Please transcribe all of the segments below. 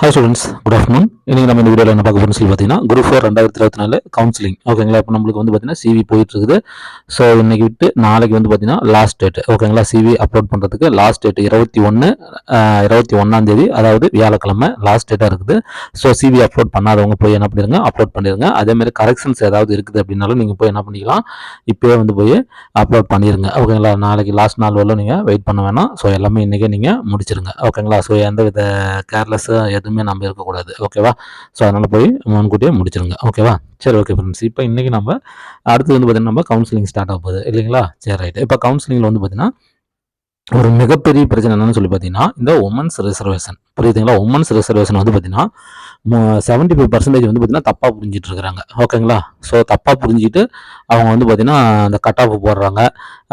Hi students good afternoon இன்னைக்கு நம்ம இந்த வீடியோவில் என்ன பார்க்க போகிறோம்னு சொல்லி பார்த்தீங்கன்னா குரூப் ஃபோர் ரெண்டாயிரத்தி இருபத்தி நாலு கவுன்சிலிங் ஓகேங்களா இப்போ நம்மளுக்கு வந்து பார்த்தீங்கன்னா சிவி போயிட்டு இருக்குது ஸோ இன்றைக்கி விட்டு நாளைக்கு வந்து பார்த்தீங்கன்னா லாஸ்ட் டேட் ஓகேங்களா சிவி அப்லோட் பண்ணுறதுக்கு லாஸ்ட் டேட் இருபத்தி ஒன்று இருபத்தி ஒன்றாந்தேதி அதாவது வியாழக்கிழமை லாஸ்ட் டேட்டாக இருக்குது. ஸோ சிவி அப்லோட் பண்ணாதவங்க போய் என்ன பண்ணிடுங்க அப்லோட் பண்ணிடுங்க அதேமாதிரி கரெக்ஷன்ஸ் ஏதாவது இருக்குது அப்படின்னாலும் நீங்கள் போய் என்ன பண்ணிக்கலாம் இப்போயே வந்து போய் அப்லோட் பண்ணிடுங்க ஓகேங்களா நாளைக்கு லாஸ்ட் நாள் வரலும் நீங்கள் வெயிட் பண்ண வேணாம். ஸோ எல்லாமே இன்றைக்கே நீங்கள் முடிச்சிருங்க. ஓகேங்களா ஸோ எந்த வித கேர்லெஸ்ஸாக எதுவுமே நம்ம இருக்கக்கூடாது. ஓகேவா ஸோ அதனால் போய் முன்கூட்டியே முடிச்சிருங்க. ஓகேவா சரி ஓகே ஃப்ரெண்ட்ஸ் இப்போ இன்றைக்கி நம்ம அடுத்து வந்து பார்த்திங்கன்னா நம்ம கவுன்சிலிங் ஸ்டார்ட் ஆக போகுது. இல்லைங்களா? சரி ரைட் இப்போ கவுன்சிலிங்கில் வந்து பார்த்திங்கன்னா ஒரு மிகப்பெரிய பிரச்சனை என்னன்னு சொல்லி பார்த்தீங்கன்னா இந்த உமன்ஸ் ரிசர்வேஷன் புரியுதுங்களா? உமன்ஸ் ரிசர்வேஷன் வந்து பார்த்தீங்கன்னா செவன்ட்டி ஃபைவ் பர்சன்டேஜ் வந்து பார்த்தீங்கன்னா தப்பாக புரிஞ்சிட்டு இருக்கிறாங்க ஓகேங்களா ஸோ தப்பாக புரிஞ்சிட்டு அவங்க வந்து பார்த்தீங்கன்னா அந்த கட் ஆஃப் போடுறாங்க.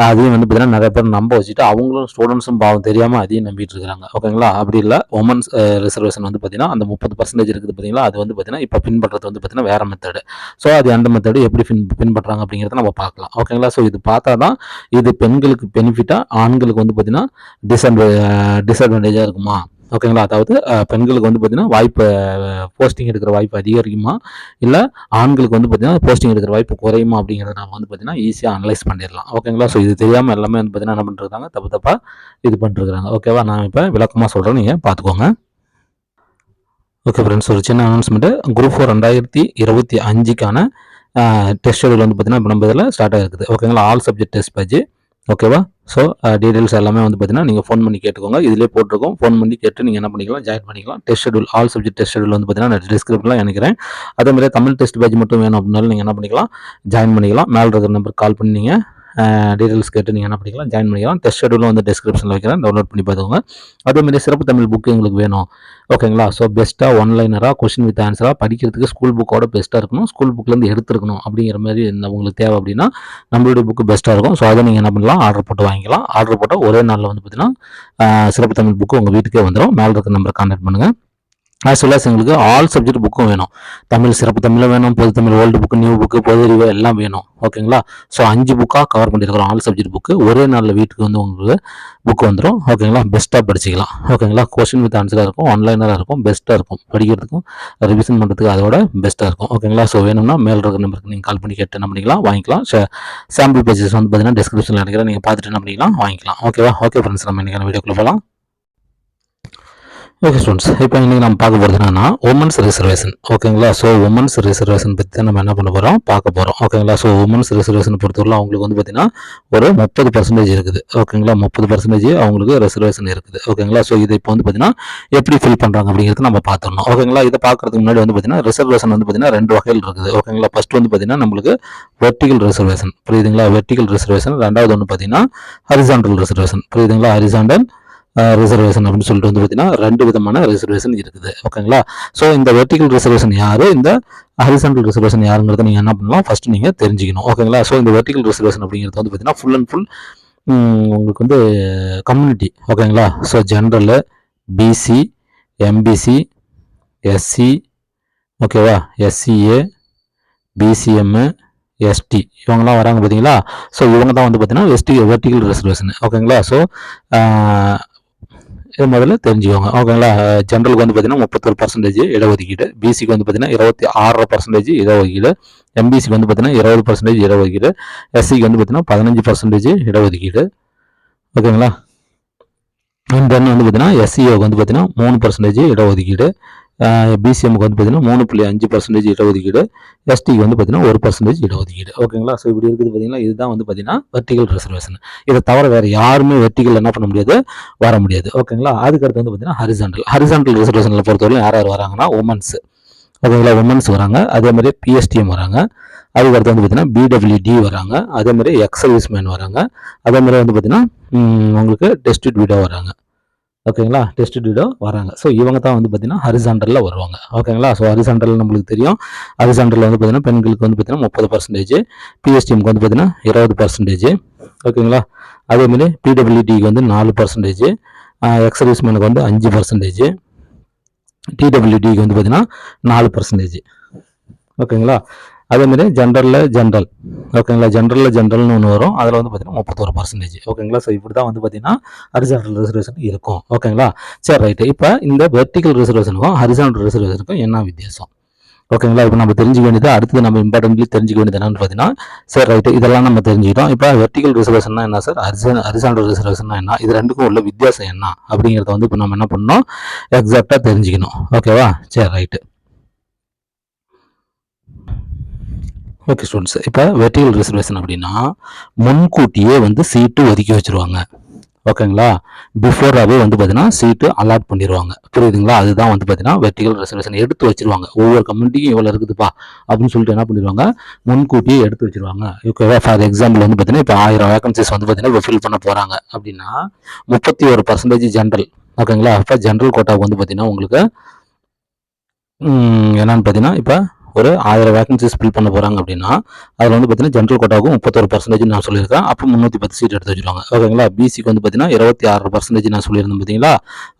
அதையும் வந்து பார்த்தீங்கன்னா நிறைய பேர் நம்ப வச்சுட்டு அவங்களும் ஸ்டூடெண்ட்ஸும் பாவம் தெரியாமல் அதையும் நம்பிட்டு இருக்காங்க. ஓகேங்களா அப்படி இல்லை உமன்ஸ் ரிசர்வேஷன் வந்து பார்த்தீங்கன்னா அந்த முப்பது பர்சன்டேஜ் இருக்குது பார்த்தீங்களா? அது வந்து பார்த்தீங்கன்னா இப்போ பின்பற்றது வந்து பார்த்தீங்கன்னா வேறு மெத்தடு ஸோ அது அந்த மெத்தடு எப்படி பின் பின்பற்றுறாங்க அப்படிங்கிறத நம்ம பார்க்கலாம். ஓகேங்களா ஸோ இது பார்த்தா தான் இது பெண்களுக்கு பெனிஃபிட்டாக ஆண்களுக்கு வந்து பார்த்தீங்கன்னா டிஸ்அட்வ டிஸ்அட்வான்டேஜாக இருக்குமா? ஓகேங்களா அதாவது பெண்களுக்கு வந்து பார்த்தீங்கன்னா வாய்ப்பு போஸ்டிங் எடுக்கிற வாய்ப்பு அதிகரிக்குமா? இல்லை ஆண்களுக்கு வந்து பார்த்தீங்கன்னா போஸ்டிங் எடுக்கிற வாய்ப்பு குறையுமா? அப்படிங்கிறத நம்ம வந்து பார்த்தீங்கன்னா ஈஸியாக அனலைஸ் பண்ணிடலாம். ஓகேங்களா ஸோ இது தெரியாமல் எல்லாமே வந்து பார்த்தீங்கன்னா என்ன பண்ணிருக்காங்க தப்பு தப்பாக இது பண்ணிருக்கிறாங்க ஓகேவா நான் இப்போ விளக்கமாக சொல்கிறேன் நீங்கள் பார்த்துக்கோங்க ஓகே ஃப்ரெண்ட்ஸ் ஒரு சின்ன அனௌன்ஸ்மெண்ட்டு குரூப் ஃபோர் ரெண்டாயிரத்தி இருபத்தி அஞ்சுக்கான டெஸ்ட் ஷெடியூல் வந்து பார்த்தீங்கன்னா இப்போ நம்ம இதில் ஸ்டார்ட் ஆகிருக்குது ஓகேங்களா ஆல் சப்ஜெக்ட் டெஸ்ட் பேஜ் ஓகேவா? ஸோ டீட்டெயில்ஸ் எல்லாமே வந்து பார்த்தீங்கன்னா நீங்கள் ஃபோன் பண்ணி கேட்டுக்கோங்க. இதிலே போட்டிருக்கோம். ஃபோன் பண்ணி கேட்டு நீங்கள் என்ன பண்ணிக்கலாம்? ஜாயின் பண்ணிக்கலாம். Test schedule all subject test schedule வந்து பார்த்தீங்கன்னா நான் டிஸ்கிரிப்ஷனில் நினைக்கிறேன் அதே மாதிரி தமிழ் டெஸ்ட் பேஜ் மட்டும் வேணும் அப்படின்னாலும் நீங்கள் என்ன பண்ணிக்கலாம்? ஜாயின் பண்ணிக்கலாம். மேலே இருக்கிற நம்பர் கால் பண்ணி நீங்கள் டீடைல்ஸ் கேட்டு நீங்கள் என்ன பண்ணிக்கலாம் ஜாயின் பண்ணிக்கலாம். டெஸ்ட் ஷெடியூலும் வந்து டிஸ்கிரிப்ஷனில் வைக்கிறேன். டவுன்லோட் பண்ணி பார்த்துக்கோங்க. அதேமாதிரி சிறப்பு தமிழ் புக்கு எங்களுக்கு வேணும். ஓகேங்களா ஸோ பெஸ்ட்டாக ஒன்லைனராக கொஷின் வித் ஆன்சராக படிக்கிறதுக்கு ஸ்கூல் புக்கோட பெஸ்ட்டாக இருக்கணும். ஸ்கூல் புக்லேருந்து எடுத்துருக்கணும் அப்படிங்கிற மாதிரி இந்த உங்களுக்கு தேவை அப்படின்னா நம்மளுடைய புக்கு பெஸ்ட்டாக இருக்கும். ஸோ அதை நீங்கள் என்ன பண்ணலாம்? ஆர்டர் போட்டு வாங்கிக்கலாம். ஆர்டர் போட்டால் ஒரே நாளில் வந்து பார்த்தீங்கன்னா சிறப்பு தமிழ் புக்கு உங்கள் வீட்டுக்கே வந்துடும் மேலே இருக்கிற நம்பரை கான்டாக்ட் பண்ணுங்கள் ஆஸ் வெல் அஸ் எங்களுக்கு ஆல் சப்ஜெக்ட் புக்கும் வேணும். தமிழ் சிறப்பு தமிழும் வேணும் பொது Tamil old book new book பொதுறிவு எல்லாம் வேணும். ஓகேங்களா ஸோ அஞ்சு புக்காக கவர் பண்ணியிருக்கிறோம் ஆல் சப்ஜெக்ட் புக்கு ஒரே நாளில் வீட்டுக்கு வந்து உங்களுக்கு புக் வந்துடும் ஓகேங்களா பெஸ்ட்டாக படிச்சிக்கலாம். ஓகேங்களா கொஸ்டின் வித் ஆன்சராக இருக்கும் ஆன்லைனராக இருக்கும் பெஸ்ட்டாக இருக்கும். படிக்கிறதுக்கும் ரிவிஷன் பண்ணுறதுக்கு அதோட பெஸ்ட்டாக இருக்கும். ஓகேங்களா ஸோ வேணும்னா மேல் இருக்கிற நம்பருக்கு நீங்கள் கால் பண்ணி கேட்டு என்ன பண்ணிக்கலாம் வாங்கிக்கலாம். சாம்பிள் பேஜஸ் வந்து பார்த்தீங்கன்னா டிஸ்கிரிப்ஷனில் நினைக்கிறேன் நீங்கள் பார்த்துட்டு என்ன பண்ணிக்கலாம் வாங்கிக்கலாம். ஓகேவா ஓகே ஃப்ரெண்ட்ஸ் நம்ம இன்றைக்கான வீடியோக்குள்ளே போகலாம். ஓகே ஸ்டூடெண்ட்ஸ் இப்போ இன்றைக்கி நம்ம பார்க்க போகிறது என்னன்னா உமன்ஸ் ரிசர்வேஷன் ஓகேங்களா ஸோ உமன்ஸ் ரிசர்வேஷன் பற்றி தான் நம்ம என்ன பண்ண போகிறோம் பார்க்க போகிறோம் ஓகேங்களா ஸோ உமன்ஸ் ரிசர்வேஷன் பொறுத்தவரை அவங்களுக்கு வந்து பார்த்தீங்கன்னா ஒரு முப்பது பர்சன்டேஜ் இருக்குது. ஓகேங்களா முப்பது பர்சன்டேஜ் அவங்களுக்கு ரிசர்வேஷன் இருக்குது. ஓகேங்களா ஸோ இதை இப்போ வந்து பார்த்தீங்கன்னா எப்படி ஃபில் பண்ணுறாங்க அப்படிங்கிறது நம்ம பார்த்துடணும். ஓகேங்களா இதை பார்க்குறதுக்கு முன்னாடி வந்து பார்த்தீங்கன்னா ரிசர்வேஷன் வந்து பார்த்தீங்கன்னா ரெண்டு வகையில் இருக்குது. ஓகேங்களா ஃபஸ்ட்டு வந்து பார்த்தீங்கன்னா நம்மளுக்கு வெர்டிகல் ரிசர்வேஷன் புரியுதுங்களா? வெர்டிகல் ரிசர்வேஷன் ரெண்டாவது ஒன்று பார்த்தீங்கன்னா ஹரிசாண்டல் ரிசர்வேஷன் புரியுதுங்களா? ஹரிசாண்டல் ரிசர்வேஷன் அப்படின்னு சொல்லிட்டு வந்து பார்த்தீங்கன்னா ரெண்டு விதமான ரிசர்வேஷன் இருக்குது. ஓகேங்களா ஸோ இந்த வெர்டிகல் ரிசர்வேஷன் யாரு? இந்த ஹரிசாண்டல் ரிசர்வேஷன் யாருங்கிறத நீங்கள் என்ன பண்ணலாம்? ஃபஸ்ட்டு நீங்கள் தெரிஞ்சுக்கணும். ஓகேங்களா ஸோ இந்த வெர்டிகல் ரிசர்வேஷன் அப்படிங்கிறது வந்து பார்த்தீங்கன்னா ஃபுல் அண்ட் ஃபுல் உங்களுக்கு வந்து கம்யூனிட்டி ஓகேங்களா so general BC MBC SC ஓகேவா எஸ்சிஏ பிசிஎம்மு எஸ்டி இவங்கெல்லாம் வராங்க பார்த்தீங்களா? ஸோ இவங்க தான் வந்து பார்த்தீங்கன்னா எஸ்டி வெர்டிகல் ரிசர்வேஷன் ஓகேங்களா ஸோ இது முதல்ல தெரிஞ்சுக்கோங்க. ஓகேங்களா? ஜென்ரலுக்கு வந்து பார்த்தீங்கன்னா முப்பத்தொரு பர்சன்டேஜ் இடஒதுக்கீடு. பிசிக்கு வந்து பார்த்தீங்கன்னா இருபத்தி ஆறரை பர்சன்டேஜ் இடஒதுக்கீடு. எம்பிசிக்கு வந்து பார்த்தீங்கன்னா இருபது பர்சன்டேஜ் இடஒதுக்கீடு. எஸ்சிக்கு வந்து பார்த்தீங்கன்னா பதினஞ்சு பர்சன்டேஜ் இடஒதுக்கீடு. ஓகேங்களா? தென் வந்து பார்த்தீங்கன்னா எஸ்சிஓக்கு வந்து பார்த்தீங்கன்னா மூணு பர்சன்டேஜ் இடஒதுக்கீடு. பிசிஎம்க்கு வந்து பார்த்தீங்கன்னா மூணு புள்ளி அஞ்சு பர்சன்டேஜ் இடஒதுக்கீடு எஸ்டிக்கு வந்து பார்த்தீங்கன்னா ஒரு பர்சன்டேஜ் இடஒதுக்கீடு. ஓகேங்களா ஸோ இப்படி இருக்குது பார்த்தீங்கன்னா இதுதான் வந்து பார்த்தீங்கன்னா வெர்டிகல் ரிசர்வேஷன் இதை தவிர வேறு யாருமே வெர்டிகல் என்ன பண்ண முடியாது வர முடியாது. ஓகேங்களா அதுக்கடுத்து வந்து பார்த்தீங்கன்னா ஹரிசாண்டல் ஹரிசாண்டல் ரிசர்வேஷனில் பொறுத்தவரையும் யார் யார் வராங்கன்னா உமன்ஸ் ஓகேங்களா உமன்ஸ் வராங்க. அதே மாதிரி பிஎஸ்டிஎம் வராங்க. அதுக்கடுத்து வந்து பார்த்தீங்கன்னா பிடபிள்யூடி வராங்க. அதே மாதிரி எக்ஸர்வீஸ் மேன் வராங்க. அதே மாதிரி வந்து பார்த்தீங்கன்னா உங்களுக்கு டெஸ்டிட் வீடோ வராங்க. ஓகேங்களா டெஸ்ட் டியூடோ வராங்க. ஸோ இவங்க தான் வந்து பார்த்தீங்கன்னா ஹரிசாண்டலில் வருவாங்க. ஓகேங்களா ஸோ ஹரிசாண்டல் நம்மளுக்கு தெரியும். ஹரிசாண்டலில் வந்து பார்த்தீங்கன்னா பெண்களுக்கு வந்து பார்த்தீங்கன்னா முப்பது பர்சன்டேஜ் பிஎஸ்டிஎம்க்கு வந்து பார்த்தீங்கன்னா இருபது பர்சன்டேஜ் ஓகேங்களா அதேமாரி பிடபிள்யூடிக்கு வந்து நாலு பர்சன்டேஜ் எக்ஸர்வீஸ்மேனுக்கு வந்து அஞ்சு பர்சன்டேஜ் டிடபிள்யூடிக்கு வந்து பார்த்தீங்கன்னா நாலு பர்சன்டேஜ் ஓகேங்களா அதேமாரி ஜென்ரலில் ஜென்ரல் ஓகேங்களா ஜென்ரலில் ஜென்ரல்னு ஒன்று வரும். அதில் வந்து பார்த்தீங்கன்னா முப்பத்தொரு பர்சன்டேஜ் ஓகேங்களா ஸோ இப்படி தான் வந்து பார்த்தீங்கன்னா ஹரிசாண்டல் ரிசர்வேஷன் இருக்கும். ஓகேங்களா சரி ரைட்டு இப்போ இந்த வெர்டிக்கல் ரிசர்வேஷனுக்கும் ஹரிசாண்டல் ரிசர்வேஷனுக்கும் என்ன வித்தியாசம்? ஓகேங்களா இப்போ நம்ம தெரிஞ்சுக்க வேண்டியது அடுத்தது நம்ம இம்பார்ட்டன்ட்லி தெரிஞ்சுக்க வேண்டியது என்னன்னு பார்த்தீங்கன்னா சரி ரைட்டு இதெல்லாம் நம்ம தெரிஞ்சுக்கிட்டோம். இப்போ வெர்டிகல் ரிசர்வேஷன்னா என்ன சார் ஹரிசன் ஹரிசாண்டல் ரிசர்வேஷன்னா என்ன? இது ரெண்டுக்கும் உள்ள வித்தியாசம் என்ன? அப்படிங்கிறத வந்து இப்போ நம்ம என்ன பண்ணணும் எக்ஸாக்டாக தெரிஞ்சுக்கணும். ஓகேவா சரி ரைட்டு ஓகே ஸ்டூடெண்ட்ஸ் இப்போ வெர்டிகல் ரிசர்வேஷன் அப்படின்னா முன்கூட்டியே வந்து சீட்டு ஒதுக்கி வச்சிருவாங்க. ஓகேங்களா பிஃபோராகவே வந்து பார்த்தீங்கன்னா சீட்டு அலாட் பண்ணிடுவாங்க புரியுதுங்களா? அதுதான் வந்து பார்த்தீங்கன்னா வெர்டிகல் ரிசர்வேஷன் எடுத்து வச்சிருவாங்க. ஒவ்வொரு கம்யூனிட்டியும் இவ்வளோ இருக்குதுப்பா அப்படின்னு சொல்லிட்டு என்ன பண்ணிடுவாங்க முன்கூட்டியே எடுத்து வச்சிருவாங்க. ஓகேவா ஃபார் எக்ஸாம்பிள் வந்து பார்த்தீங்கன்னா இப்போ ஆயிரம் வேகன்சிஸ் வந்து பார்த்தீங்கன்னா இப்போ ஃபில் பண்ண போகிறாங்க அப்படின்னா முப்பத்தி ஒரு பர்சன்டேஜ் ஜென்ரல் ஓகேங்களா இப்போ ஜென்ரல் கோட்டாவுக்கு வந்து பார்த்தீங்கன்னா உங்களுக்கு என்னன்னு பார்த்தீங்கன்னா இப்போ ஒரு ஆயிரம் வேகன்சிஸ் ஃபில் பண்ண போகிறாங்க அப்படின்னா அதில் வந்து பார்த்தீங்கன்னா ஜென்ரல் கோட்டாவுக்கு முப்பத்தொரு பர்சன்டேஜ் நான் சொல்லியிருக்கேன். அப்போ முந்நூற்றி பத்து சீட் எடுத்து வச்சுருவாங்க. ஓகேங்களா பிசிக்கு வந்து பார்த்தீங்கன்னா இருபத்தி ஆறு பர்சன்டேஜ் நான் சொல்லியிருந்தேன் பார்த்தீங்களா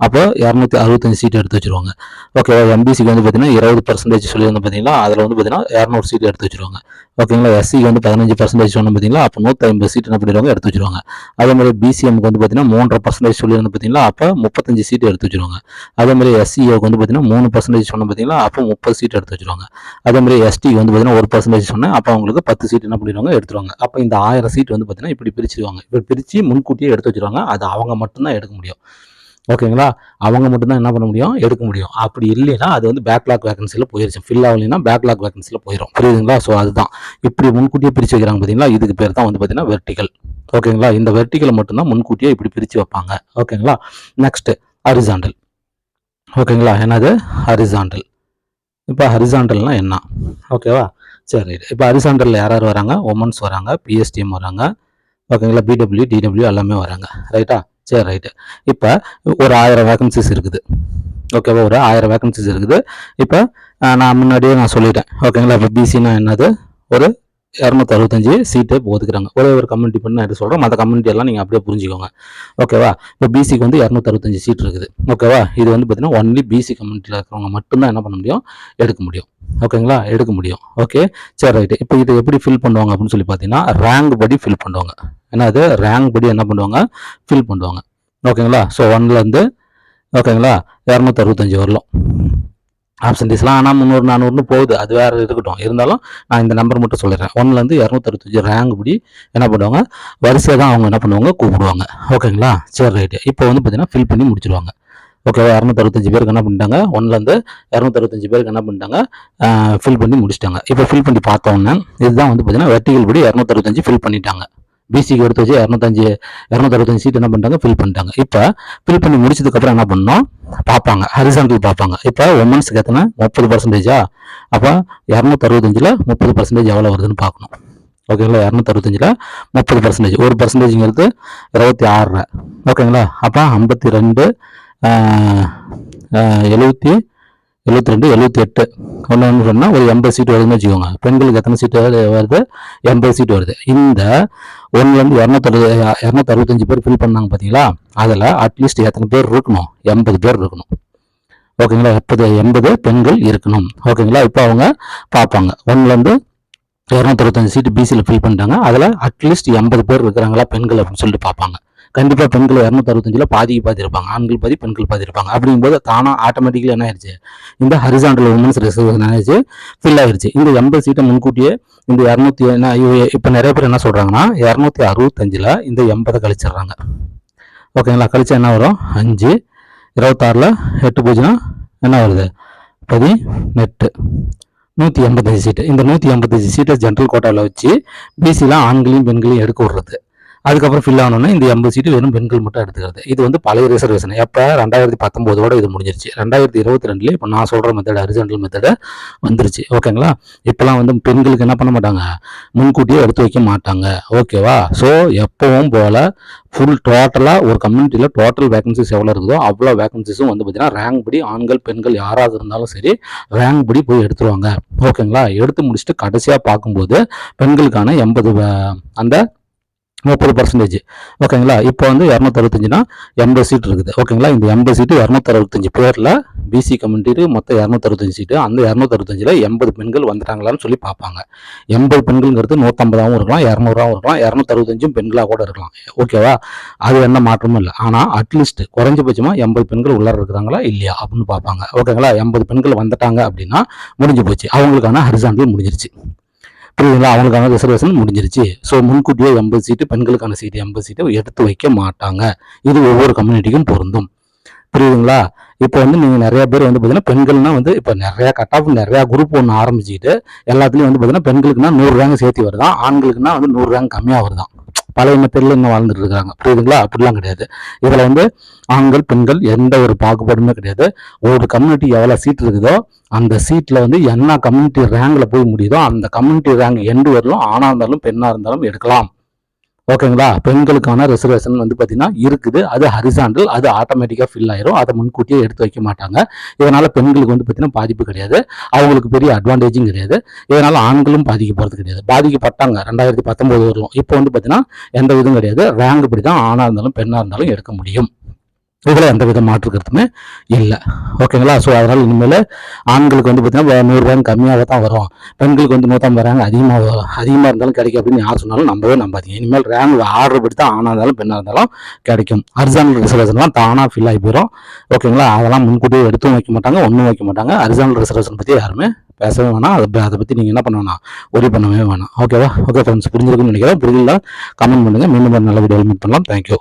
அப்போ இரநூத்தி அறுபத்தஞ்சு சீட் எடுத்து வச்சுருவாங்க. ஓகேவா எம்பிசிக்கு வந்து பார்த்தீங்கன்னா இருபது பர்சன்டேஜ் சொல்லியிருந்தேன் பார்த்தீங்களா அதில் வந்து பார்த்தீங்கன்னா இரநூறு சீட் எடுத்து வச்சுருவாங்க. ஓகேங்களா எஸ்சிக்கு வந்து பதினஞ்சு பர்சன்டேஜ் சொன்னோம் பார்த்தீங்களா அப்போ நூற்றி ஐம்பது சீட் என்ன பண்ணிடுவாங்க? எடுத்து வச்சுருவாங்க. அதே மாதிரி பிசிஎம்க்கு வந்து பார்த்தீங்கன்னா மூன்றரை பர்சன்டேஜ் சொல்லியிருந்தேன் பார்த்தீங்களா அப்போ முப்பத்தஞ்சு சீட் எடுத்து வச்சுருவாங்க. அதே மாதிரி எஸ்சிஓக்கு வந்து பார்த்தீங்கன்னா மூணு பர்சன்டேஜ் சொன்னோம் பார்த்தீங்களா அப்போ முப்பது சீட் எடுத்து வச்சுருவாங்க. அதே மாதிரி எஸ்டி வந்து பார்த்தீங்கன்னா ஒரு பர்சன்டேஜ் சொன்னேன். அப்போ அவங்களுக்கு பத்து சீட் என்ன பண்ணிடுவாங்க? எடுத்துருவாங்க. அப்போ இந்த ஆயிரம் சீட் வந்து பார்த்தீங்கன்னா இப்படி பிரிச்சிருவாங்க. இப்படி பிரித்து முன்கூட்டியே எடுத்து வச்சுருவாங்க. அது அவங்க மட்டும்தான் எடுக்க முடியும். ஓகேங்களா அவங்க மட்டும்தான் என்ன பண்ண முடியும்? எடுக்க முடியும். அப்படி இல்லைன்னா அது வந்து பேக்லாக் வேகன்சியில் போயிருச்சு. ஃபில் ஆகலைன்னா பேக்லாக் வேகன்சியில் போயிடும் புரியுதுங்களா? ஸோ அதுதான். இப்படி முன்கூட்டியே பிரித்து வைக்கிறாங்க பார்த்தீங்களா? இதுக்கு பேர் தான் வந்து பார்த்தீங்கன்னா வெர்டிகல் ஓகேங்களா இந்த வெர்டிகலை மட்டும்தான் முன்கூட்டியே இப்படி பிரித்து வைப்பாங்க. ஓகேங்களா நெக்ஸ்ட்டு ஹரிசாண்டல் ஓகேங்களா என்னது? ஹரிசாண்டல் இப்போ ஹரிசாண்டல்னால் என்ன? ஓகேவா? சரி ரைட். இப்போ ஹரிசாண்டலில் யார் யார் வராங்க உமன்ஸ் வராங்க பிஎஸ்டிஎம் வராங்க ஓகேங்களா? பிடபிள்யூ டிடபிள்யூ எல்லாமே வராங்க. ரைட்டா? சரி ரைட்டு. இப்போ ஒரு ஆயிரம் வேகன்சிஸ் இருக்குது. ஓகேவா? ஒரு ஆயிரம் வேகன்சிஸ் இருக்குது. இப்போ நான் முன்னாடியே நான் சொல்லிட்டேன். ஓகேங்களா? இப்போ பிசினா என்னது? ஒரு இரநூத்தி அறுபத்தஞ்சு சீட்டு ஒதுக்குறாங்க. ஒரே ஒரு கம்யூனிட்டி பண்ணி நான் எடுத்து சொல்கிறேன் மற்ற கம்யூனிட்டி எல்லாம் நீங்கள் அப்படியே புரிஞ்சுக்கோங்க. ஓகேவா இப்போ பிசிக்கு வந்து இரநூத்தி அறுபத்தஞ்சு சீட் இருக்குது ஓகேவா இது வந்து பார்த்தீங்கன்னா ஒன்லி பிசி கம்யூனிட்டியில் இருக்கிறவங்க மட்டும்தான் என்ன பண்ண முடியும்? எடுக்க முடியும். ஓகேங்களா எடுக்க முடியும். ஓகே சரி ரைட்டு இப்போ இதை எப்படி ஃபில் பண்ணுவாங்க அப்படின்னு சொல்லி பார்த்தீங்கன்னா ரேங்க் படி ஃபில் பண்ணுவாங்க. ஏன்னா அது ரேங்க் படி என்ன பண்ணுவாங்க? ஃபில் பண்ணுவாங்க. ஓகேங்களா ஸோ ஒன்லேருந்து ஓகேங்களா இரநூத்தி அறுபத்தஞ்சு வரலாம். ஆப்சன்டீஸ்லாம் ஆனால் முந்நூறு நானூறுனு போகுது. அது வேறு இருக்கட்டும். இருந்தாலும் நான் இந்த நம்பர் மட்டும் சொல்லிடுறேன். ஒன்லேருந்து இரநூத்தறுபத்தஞ்சு ரேங்க் படி என்ன பண்ணுவாங்க? வரிசையாக தான் அவங்க என்ன பண்ணுவாங்க? கூப்பிடுவாங்க. ஓகேங்களா சரி ரைட்டு இப்போ வந்து பார்த்தீங்கன்னா ஃபில் பண்ணி முடிச்சிருவாங்க. ஓகேவா இரநூத்தறுபத்தஞ்சு பேருக்கு என்ன பண்ணிட்டாங்க? ஒன்லேருந்து இரநூத்தறுபத்தஞ்சு பேருக்கு என்ன பண்ணிட்டாங்க? ஃபில் பண்ணி முடிச்சிட்டாங்க. இப்போ ஃபில் பண்ணி பார்த்தோன்னே இதுதான் வந்து பார்த்தீங்கன்னா வெர்டிகல் படி இரநூத்தறுபத்தஞ்சு ஃபில் பண்ணிட்டாங்க. பிசிக்கு எடுத்து வச்சு இரநூத்தஞ்சு இரநூத்தறுபத்தஞ்சு சீட் என்ன பண்ணிட்டாங்க? ஃபில் பண்ணிட்டாங்க. இப்போ ஃபில் பண்ணி முடிச்சதுக்கப்புறம் என்ன பண்ணோம் பார்ப்பாங்க. ஹரிசாண்டல் பார்ப்பாங்க. இப்போ உமன்ஸுக்கு எத்தனை? முப்பது பர்சன்டேஜா அப்போ இரநூத்தறுபத்தஞ்சில் முப்பது பர்சன்டேஜ் எவ்வளோ வருதுன்னு பார்க்கணும். ஓகேங்களா இரநூத்தறுபத்தஞ்சில் முப்பது பர்சன்டேஜ் ஒரு பர்சன்டேஜுங்கிறது இருபத்தி ஆறு ஓகேங்களா அப்போ ஐம்பத்தி ரெண்டு எழுபத்தி எழுபத்தி ரெண்டு எழுபத்தி எட்டு ஒன்று ஒன்று சொன்னால் ஒரு எண்பது சீட் வருதுன்னு வச்சுக்கோங்க. பெண்களுக்கு எத்தனை சீட்டு வருது? எண்பது சீட் வருது. இந்த ஒன்றுலேருந்து இரநூத்தறு இரநூத்தி அறுபத்தஞ்சு பேர் ஃபில் பண்ணாங்க பார்த்தீங்களா அதில் அட்லீஸ்ட் எத்தனை பேர் இருக்கணும்? எண்பது பேர் இருக்கணும். ஓகேங்களா? எப்போது எண்பது பெண்கள் இருக்கணும். ஓகேங்களா? இப்போ அவங்க பார்ப்பாங்க. ஒன்றுலேருந்து இரநூத்தறுபத்தஞ்சு சீட்டு பிசியில் ஃபில் பண்ணிட்டாங்க. அதில் அட்லீஸ்ட் எண்பது பேர் இருக்கிறாங்களா? பெண்கள் அப்படின்னு சொல்லிட்டு பார்ப்பாங்க. கண்டிப்பாக பெண்கள் இரநூத்தறுபத்தஞ்சில் பாதிக்கு பாதி இருப்பாங்க ஆண்கள் பாதி பெண்கள் பாதி இருப்பாங்க. அப்படிங்கும்போது தானாக ஆட்டோமேட்டிக்கலி என்ன ஆயிடுச்சு இந்த ஹரிசாண்டல் உமன்ஸ் ரிசர்வேஷன் ஆயிடுச்சு ஃபில் ஆயிடுச்சு இந்த எண்பது சீட்டை முன்கூட்டியே இந்த இரநூத்தி என்ன இப்போ நிறைய பேர் என்ன சொல்கிறாங்கன்னா இரநூத்தி அறுபத்தஞ்சில் இந்த எண்பதை கழிச்சிடுறாங்க. ஓகேங்களா கழிச்சா என்ன வரும்? அஞ்சு இருபத்தாறில் எட்டு பூஜ்ஜியம் என்ன வருது? பதி நெட்டு நூற்றி எண்பத்தஞ்சு சீட்டு இந்த நூற்றி எண்பத்தஞ்சு சீட்டை ஜென்ரல் கோட்டாவில் வச்சு பிசிலாம் ஆண்களையும் பெண்களையும் எடுக்க விடுறது. அதுக்கப்புறம் ஃபில் ஆனோன்னா இந்த எண்பது சீட்டு வெறும் பெண்கள் மட்டும் எடுத்துக்கிறது. இது வந்து பழைய ரிசர்வேஷன் எப்போ? ரெண்டாயிரத்தி பத்தொம்போதோட இது முடிஞ்சிருச்சு. ரெண்டாயிரத்தி இருபத்தி ரெண்டுலேயே இப்போ நான் சொல்கிற மெத்தட் ஹரிசன்டல் மெத்தடை வந்துருச்சு. ஓகேங்களா இப்போலாம் வந்து பெண்களுக்கு என்ன பண்ண மாட்டாங்க? முன்கூட்டியே எடுத்து வைக்க மாட்டாங்க. ஓகேவா ஸோ எப்பவும் போல் ஃபுல் டோட்டலாக ஒரு கம்யூனிட்டியில் டோட்டல் வேகன்சிஸ் எவ்வளோ இருக்குதோ அவ்வளோ வேகன்சிஸும் வந்து பார்த்தீங்கன்னா ரேங்க் படி ஆண்கள் பெண்கள் யாராவது இருந்தாலும் சரி ரேங்க் படி போய் எடுத்துருவாங்க. ஓகேங்களா எடுத்து முடிச்சுட்டு கடைசியாக பார்க்கும்போது பெண்களுக்கான எண்பது அந்த முப்பது பர்சன்டேஜ் ஓகேங்களா? இப்போ வந்து இரநூத்தறுபத்தஞ்சுனா எண்பது சீட் இருக்குது. ஓகேங்களா? இந்த எண்பது சீட்டு இரநூத்தறுபத்தஞ்சு பேரில் பிசி கம்யூனிட்டிக்கு மொத்தம் இரநூத்தறுபத்தஞ்சு சீட்டு அந்த இரநூத்தறுபத்தஞ்சில் எண்பது பெண்கள் வந்துட்டாங்களான்னு சொல்லி பார்ப்பாங்க. எண்பது பெண்கள்ங்கிறது நூற்றம்பதாகவும் இருக்கலாம் இரநூறாவும் இருக்கலாம் இரநூத்தறுபத்தஞ்சும் பெண்களாக கூட இருக்கலாம். ஓகேவா? அது என்ன மாற்றமும் இல்லை. ஆனால் அட்லீஸ்ட் குறைஞ்சபட்சமாக எண்பது பெண்கள் உள்ளார இருக்கிறாங்களா? இல்லையா? அப்படின்னு பார்ப்பாங்க. ஓகேங்களா? எண்பது பெண்கள் வந்துட்டாங்க அப்படின்னா முடிஞ்சு போச்சு. அவங்களுக்கான ஹரிசாண்டல் முடிஞ்சிருச்சு. புரியுதுங்களா? அவங்களுக்கான ரிசர்வேஷன் முடிஞ்சிருச்சு. ஸோ முன்கூட்டியே எண்பது சீட்டு பெண்களுக்கான சீட்டு எண்பது சீட்டை எடுத்து வைக்க மாட்டாங்க. இது ஒவ்வொரு கம்யூனிட்டிக்கும் பொருந்தும். புரியுதுங்களா? இப்போ வந்து நீங்கள் நிறைய பேர் வந்து பார்த்தீங்கன்னா பெண்கள்னா வந்து இப்போ நிறையா கட் ஆஃப் நிறையா குரூப் ஒன்று ஆரம்பிச்சுட்டு எல்லாத்துலேயும் வந்து பார்த்தீங்கன்னா பெண்களுக்குனா நூறு ரேங்க் சேர்த்து வருதான் ஆண்களுக்குனா வந்து நூறு ரேங்க் கம்மியாக வருதான் பழைய மெத்தடில் இன்னும் வாழ்ந்துட்டு இருக்காங்க. புரியுதுங்களா? அப்படிலாம் கிடையாது. இதில் வந்து ஆண்கள் பெண்கள் எந்த ஒரு பாகுபாடுமே கிடையாது. ஒரு கம்யூனிட்டி எவ்வளோ சீட் இருக்குதோ அந்த சீட்டில் வந்து என்ன கம்யூனிட்டி ரேங்கில் போய் முடியுதோ அந்த கம்யூனிட்டி ரேங்க் எண்டு வரலும் ஆணாக இருந்தாலும் பெண்ணாக இருந்தாலும் எடுக்கலாம். ஓகேங்களா? பெண்களுக்கான ரிசர்வேஷன் வந்து பார்த்தீங்கன்னா இருக்குது. அது ஹரிசாண்டல் அது ஆட்டோமேட்டிக்காக ஃபில் ஆயிரும். அதை முன்கூட்டியே எடுத்து வைக்க மாட்டாங்க. இதனால் பெண்களுக்கு வந்து பார்த்தீங்கன்னா பாதிப்பு கிடையாது. அவங்களுக்கு பெரிய அட்வான்டேஜும் கிடையாது. இதனால் ஆண்களும் பாதிக்க போகிறது கிடையாது. பாதிக்கப்பட்டாங்க. ரெண்டாயிரத்தி பத்தொம்போது வரலும் இப்போ வந்து பார்த்தீங்கன்னா எந்த இதுவும் கிடையாது. ரேங்க் இப்படி தான் ஆணாக இருந்தாலும் பெண்ணாக இருந்தாலும் எடுக்க முடியும். இதில் எந்த வித மாற்று கருத்துமே இல்லை ஓகேங்களா ஸோ அதனால் இனிமேல் ஆண்களுக்கு வந்து பார்த்தீங்கன்னா நூறு கம்மியாக தான் வரும். பெண்களுக்கு வந்து நூற்றம்பது ரேங்க் அதிகமாக வரும் அதிகமாக இருந்தாலும் கிடைக்கும் அப்படின்னு யார் சொன்னாலும் நம்பவே நம்பாதீங்க. இனிமேல் ரேங்க் ஆர்டர் படி தான் ஆணாக இருந்தாலும் பெண்ணாக இருந்தாலும் கிடைக்கும். அரிசானல் ரிசர்வேஷன்லாம் தானாக ஃபில் ஆகி போயிடும் ஓகேங்களா அதெல்லாம் முன்கூட்டியே எடுத்தும் வைக்க மாட்டாங்க ஒன்றும் வைக்க மாட்டாங்க. அரிசானல் ரிசர்வேஷன் பற்றி யாருமே பேசவே வேணாம். அதை அதை பற்றி நீங்கள் என்ன பண்ண வேணாம் ஒரி பண்ணவே வேணாம். ஓகேவா ஓகே ஃப்ரெண்ட்ஸ் புரிஞ்சிருக்குன்னு நினைக்கிறேன். புரியல கமெண்ட் பண்ணுங்கள் மீண்டும் நல்ல வீடியோ மீட் பண்ணலாம். தேங்க்யூ